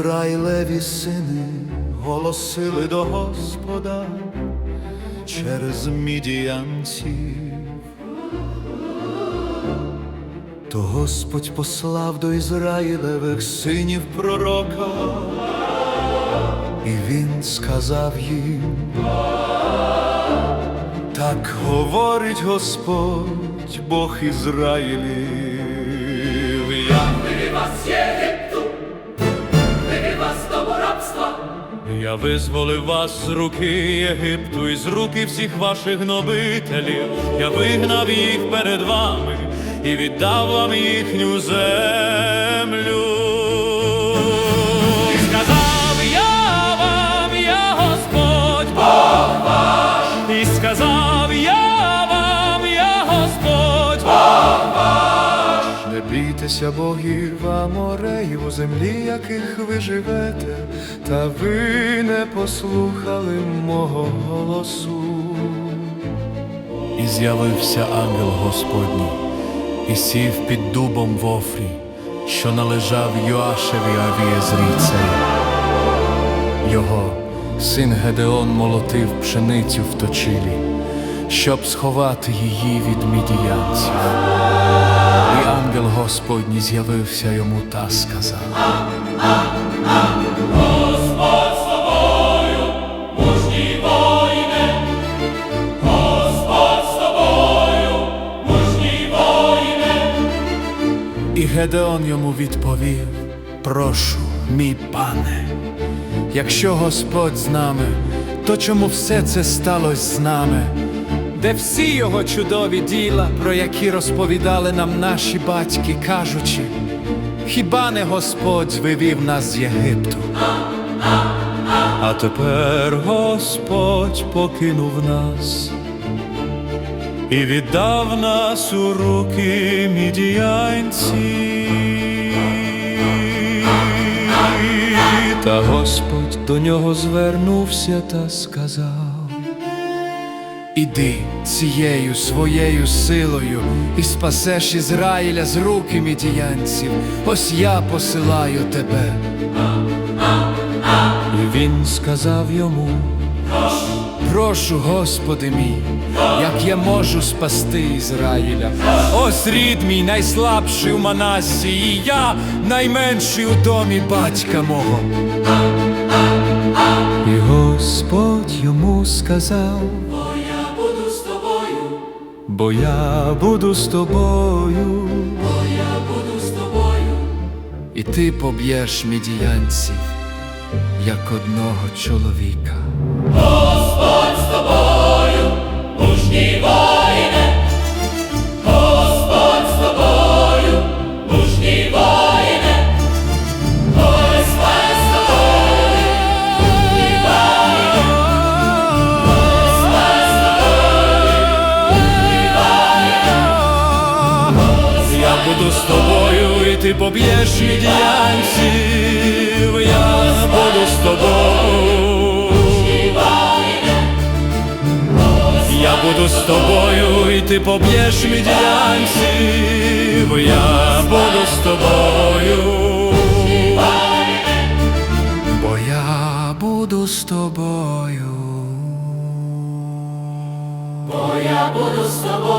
Ізраїлеві сини голосили до Господа через мідіянців. То Господь послав до Ізраїлевих синів пророка, і він сказав їм, так говорить Господь, Бог Ізраїлів. Я Я визволив вас з руки Єгипту і з руки всіх ваших гнобителів. Я вигнав їх перед вами і віддав вам їхню землю. Бійтеся богів Амореїв у землі, яких ви живете, та ви не послухали мого голосу. І з'явився ангел Господній, і сів під дубом в Офрі, що належав Йоашеві Авієзрійцеві. Його син Гедеон молотив пшеницю в точилі, щоб сховати її від мідіянців. Ангел Господній з'явився йому та сказав. Господь з тобою, мужній. Господь з тобою, мужній воїне. І Гедеон йому відповів: Прошу, мій пане, якщо Господь з нами, то чому все це сталося з нами? Де всі його чудові діла, про які розповідали нам наші батьки, кажучи, хіба не Господь вивів нас з Єгипту? А тепер Господь покинув нас і віддав нас у руки мідіянці. Та Господь до нього звернувся та сказав: Іди цією своєю силою і спасеш Ізраїля з руки мідіянців. Ось я посилаю тебе. І він сказав йому. Прошу, Господи мій, як я можу спасти Ізраїля. Ось рід мій найслабший у Манасі, і я найменший у домі батька мого. І Господь йому сказав, бо я буду з тобою, бо я буду з тобою. і ти поб'єш мідіянців, як одного чоловіка. Господь з тобою, мужній буду з тобою, і ти поб'єш мідіянців, я буду з тобою, я буду з тобою, і ти поб'єш мідіянців, я буду з тобою, бо я буду з тобою. Бо я буду з тобою,